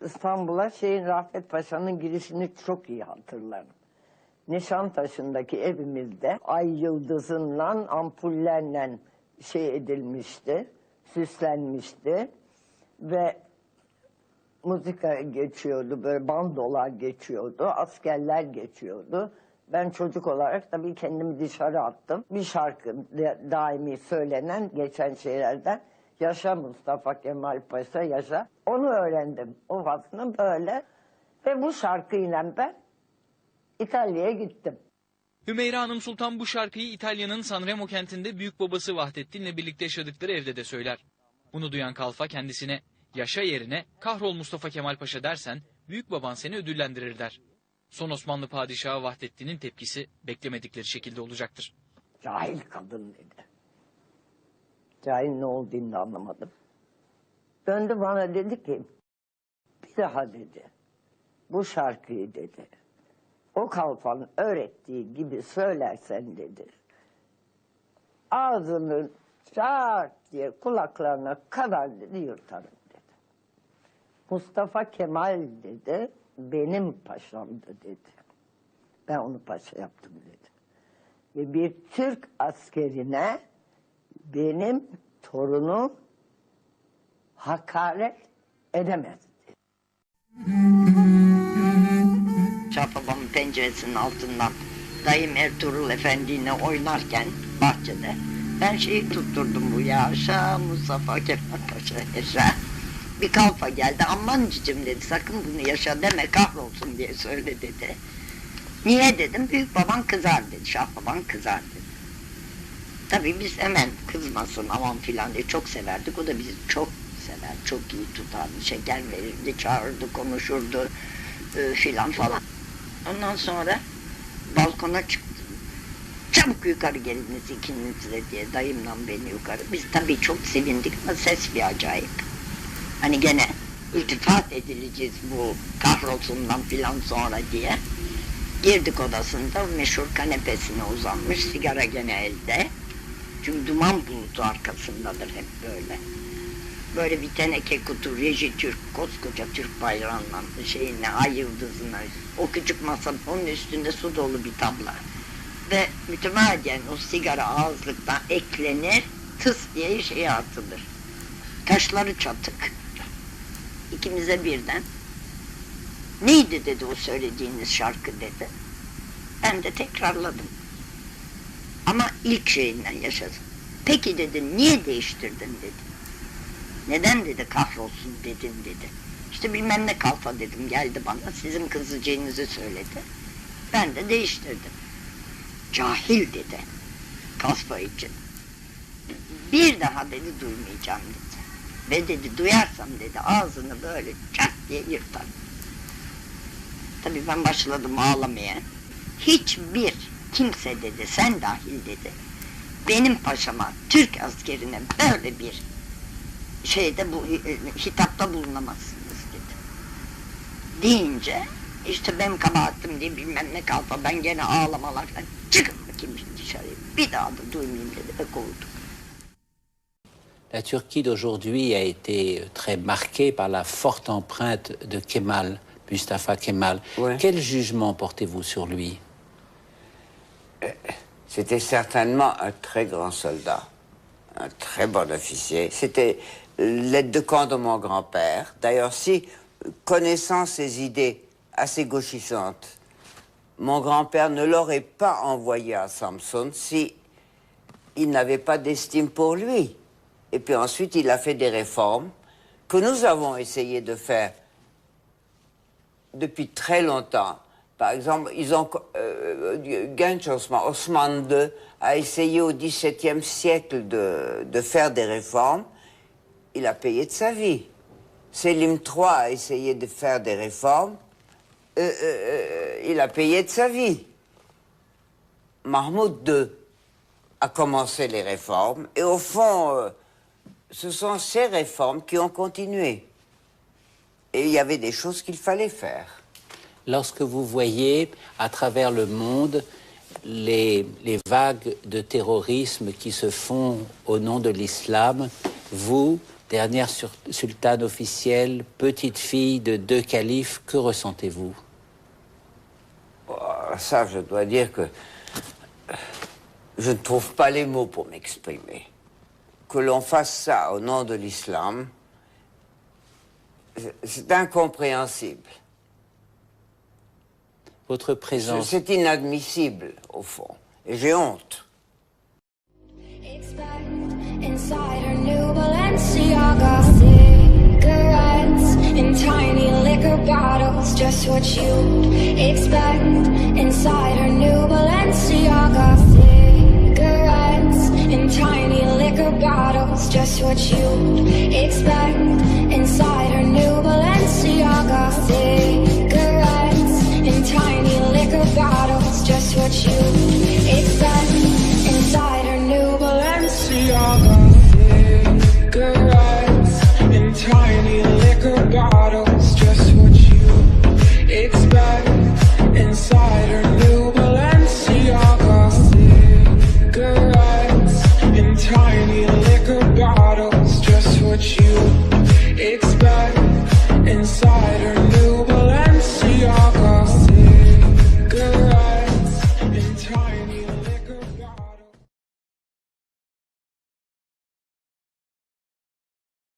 İstanbul'a şeyin Rafet Paşa'nın girişini çok iyi hatırlarım. Nişantaşı'ndaki evimizde ay yıldızınla ampullerle şey edilmişti, süslenmişti ve müzika geçiyordu, böyle bandolar geçiyordu, askerler geçiyordu. Ben çocuk olarak tabii kendimi dışarı attım. Bir şarkı da- daimi söylenen geçen şeylerden Yaşa Mustafa Kemal Paşa yaşa. Onu öğrendim. O faslını böyle. Ve bu şarkıyla ben İtalya'ya gittim. Hümeyra Hanım Sultan bu şarkıyı İtalya'nın Sanremo kentinde büyük babası Vahdettin'le birlikte yaşadıkları evde de söyler. Bunu duyan Kalfa kendisine yaşa yerine kahrol Mustafa Kemal Paşa dersen büyük baban seni ödüllendirir der. Son Osmanlı padişahı Vahdettin'in tepkisi beklemedikleri şekilde olacaktır. Cahil kadın dedi. Cahil ne olduğunu anlamadım. Döndü bana dedi ki bir daha dedi. Bu şarkıyı dedi. O kalfanın öğrettiği gibi söylersen dedi. Ağzını çat diye kulaklarına kadar dedi yırtarım dedi. Mustafa Kemal dedi benim paşamdı dedi. Ben onu paşa yaptım dedi ve bir Türk askerine benim torunum hakaret edemez. Çarpabamın penceresinin altından dayım Ertuğrul Efendi'yle oynarken bahçede ben şeyi tutturdum bu yaşa Mustafa Kemal Paşa yaşa. Bir kalfa geldi aman cicim dedi sakın bunu yaşa deme kahrolsun diye söyle dedi. Niye dedim büyük baban kızar dedi şah baban kızar dedi. Tabii biz hemen kızmasın aman filan diye çok severdik. O da bizi çok sever, çok iyi tutardı. Şeker verirdi, çağırdı, konuşurdu e, filan falan. Ondan sonra balkona çıktım. Çabuk yukarı geliniz ikiniz de diye dayımla beni yukarı. Biz tabii çok sevindik ama ses bir acayip. Hani gene iltifat edileceğiz bu kahrolsundan filan sonra diye. Girdik odasında meşhur kanepesine uzanmış sigara gene elde. Çünkü duman bulutu arkasındadır hep böyle. Böyle bir teneke kutu reji Türk koskoca Türk bayrağından şeyine ay yıldızına o küçük masa onun üstünde su dolu bir tabla. Ve mütemadiyen o sigara ağızlıktan eklenir tıs diye şeye atılır. Kaşları çatık. İkimize birden Neydi dedi o söylediğiniz şarkı dedi. Ben de tekrarladım. Ama ilk şeyinden yaşadım. Peki dedi niye değiştirdin dedi. Neden dedi kahrolsun dedin dedi. İşte bilmem ne kalfa dedim geldi bana sizin kızacağınızı söyledi. Ben de değiştirdim. Cahil dedi. Kalfa için. Bir daha dedi duymayacağım dedi. Ve dedi duyarsam dedi ağzını böyle çat diye yırtarım. Tabii ben başladım ağlamaya. Hiçbir kimse dedi, sen dahil dedi. Benim paşama, Türk askerine böyle bir şeyde bu hitapta bulunamazsınız dedi. Deyince işte benim kabahatim diye bilmem ne kalfa ben gene ağlamalarla çıkın bakayım dışarıya. Bir daha da duymayayım dedi ve kovdum. La Turquie d'aujourd'hui a été très marquée par la forte empreinte de Kemal, Mustafa Kemal. Ouais. Quel jugement portez-vous sur lui? C'était certainement un très grand soldat, un très bon officier. C'était l'aide de camp de mon grand-père. D'ailleurs, si, connaissant ses idées assez gauchissantes, mon grand-père ne l'aurait pas envoyé à Samson si il n'avait pas d'estime pour lui. Et puis ensuite, il a fait des réformes que nous avons essayé de faire depuis très longtemps. Par exemple, ils ont, euh, Genç Osman, II a essayé au XVIIe siècle de, faire des réformes. Il a payé de sa vie. Selim III a essayé de faire des réformes. Euh, euh, euh, il a payé de sa vie. Mahmoud II a commencé les réformes. Et au fond, euh, ce sont ces réformes qui ont continué. Et il y avait des choses qu'il fallait faire. Lorsque vous voyez à travers le monde les, vagues de terrorisme qui se font au nom de l'islam, vous, dernière sultane officielle, petite fille de deux califes, que ressentez-vous? Oh, Ça, je dois dire que je ne trouve pas les mots pour m'exprimer. Que l'on fasse ça au nom de l'islam, c'est incompréhensible. Votre présence, c'est inadmissible, au fond. Et j'ai honte. Expect inside her new Balenciaga cigarettes in tiny liquor bottles, just what you expect inside her new Balenciaga you.